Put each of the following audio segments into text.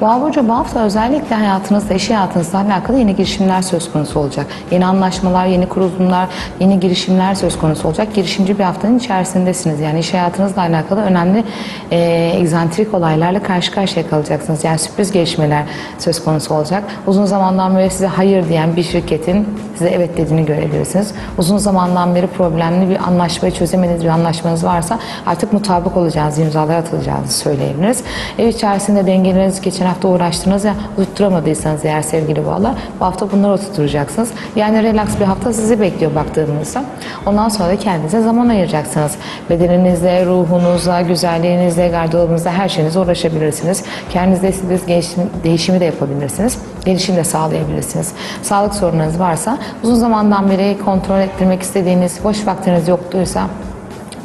Boğa burcu bu hafta özellikle hayatınızda, iş hayatınızla alakalı yeni girişimler söz konusu olacak. Yeni anlaşmalar, yeni kurulumlar, yeni girişimler söz konusu olacak. Girişimci bir haftanın içerisindesiniz. Yani iş hayatınızla alakalı önemli e, egzantrik olaylarla karşı karşıya kalacaksınız. Yani sürpriz gelişmeler söz konusu olacak. Uzun zamandan beri size hayır diyen bir şirketin size evet dediğini görebilirsiniz. Uzun zamandan beri problemli bir anlaşmayı çözemediğiniz bir anlaşmanız varsa artık mutabık olacağınızı, imzalar atılacağınızı söyleyebiliriz. Ev içerisinde dengeleriniz geçen hafta uğraştınız ya oturtamadıysanız eğer sevgili bağlar bu hafta bunları oturtacaksınız. Yani relax bir hafta sizi bekliyor baktığımızda. Ondan sonra kendinize zaman ayıracaksınız. Bedeninizle, ruhunuzla, güzelliğinizle, gardırobunuzla her şeyinize uğraşabilirsiniz. Kendinizde istediğiniz gelişim, değişimi de yapabilirsiniz. Gelişim de sağlayabilirsiniz. Sağlık sorunlarınız varsa uzun zamandan beri kontrol ettirmek istediğiniz boş vaktiniz yoktuysa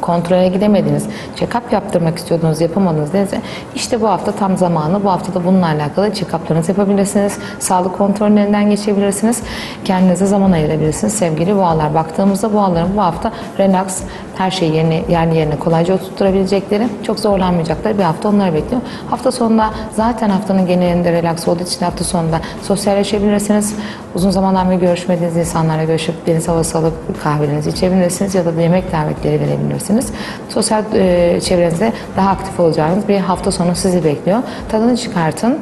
kontrole gidemediniz, check-up yaptırmak istiyordunuz, yapamadınız dediniz. İşte bu hafta tam zamanı. Bu hafta da bununla alakalı check-up'larınızı yapabilirsiniz. Sağlık kontrollerinden geçebilirsiniz. Kendinize zaman ayırabilirsiniz. Sevgili boğalar, baktığımızda boğaların bu hafta relax, her şeyi yerine, yerli yerine kolayca oturtturabilecekleri, çok zorlanmayacakları bir hafta onları bekliyor. Hafta sonunda zaten haftanın genelinde relax olduğu için hafta sonunda sosyalleşebilirsiniz. Uzun zamandan beri görüşmediğiniz insanlarla görüşüp deniz havası alıp kahvelerinizi içebilirsiniz ya da yemek davetleri verebilirsiniz. Sosyal e, çevrenizde daha aktif olacağınız bir hafta sonu sizi bekliyor. Tadını çıkartın.